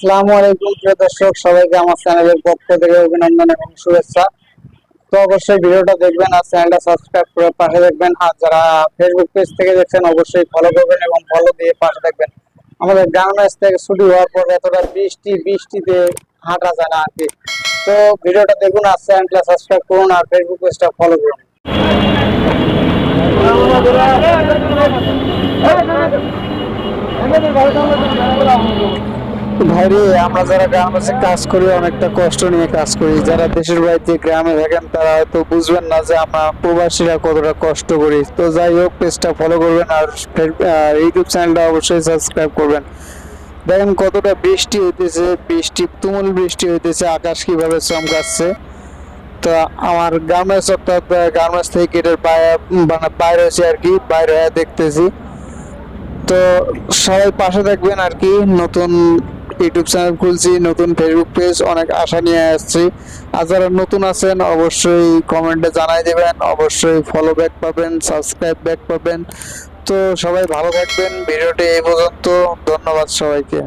আসসালামু আলাইকুম, প্রিয় দর্শক, সবাইকে আমার চ্যানেলের পক্ষ থেকে অভিনন্দন এবং শুভেচ্ছা। তো অবশ্যই ভিডিওটা দেখবেন আর চ্যানেলটা সাবস্ক্রাইব করে পাশে দেখবেন। আর যারা ফেসবুক পেজ থেকে দেখছেন, অবশ্যই ফলো করবেন এবং ফলো দিয়ে পাশে দেখবেন। আমাদের গার্মেন্টস থেকে ছুটি হওয়ার পর এতটা বৃষ্টি, বৃষ্টিতে হাঁটা যায় না আর কি। তো ভিডিওটা দেখুন আর চ্যানেলটা সাবস্ক্রাইব করুন আর ফেসবুক পেজটা ফলো করুন। ভাইরে, আমরা যারা গ্রামে কাজ করি, অনেকটা কষ্ট নিয়ে কাজ করি। যারা দেশের বাড়িতে গ্রামে থাকেন, তারা হয়তো বুঝবেন না যে আমরা প্রবাসীরা কতটা কষ্ট করি। তো যাই হোক, পেজটা ফলো করবেন আর ইউটিউব চ্যানেলটা অবশ্যই সাবস্ক্রাইব করবেন। দেখেন কতটা বৃষ্টি হইতেছে, বৃষ্টি, তুমুল বৃষ্টি হইতেছে, আকাশ কীভাবে চমকাচ্ছে। তো আমার গার্মেন্টস অর্থাৎ গার্মেন্টস থেকে গেটের বাইরে মানে বাইরে হয়েছে আর কি, বাইরে দেখতেছি। তো সবাই পাশে থাকবেন আর কি, নতুন ইউটিউব চ্যানেল খুলছি, নতুন ফেসবুক পেজ অনেক আশা নিয়ে আসছি। আর যারা নতুন আছেন, অবশ্যই কমেন্টে জানাই দেবেন, অবশ্যই ফলো ব্যাক পাবেন সাবস্ক্রাইব ব্যাক পাবেন। তো সবাই ভালো থাকবেন, ভিডিওটি এই পর্যন্ত, ধন্যবাদ সবাইকে।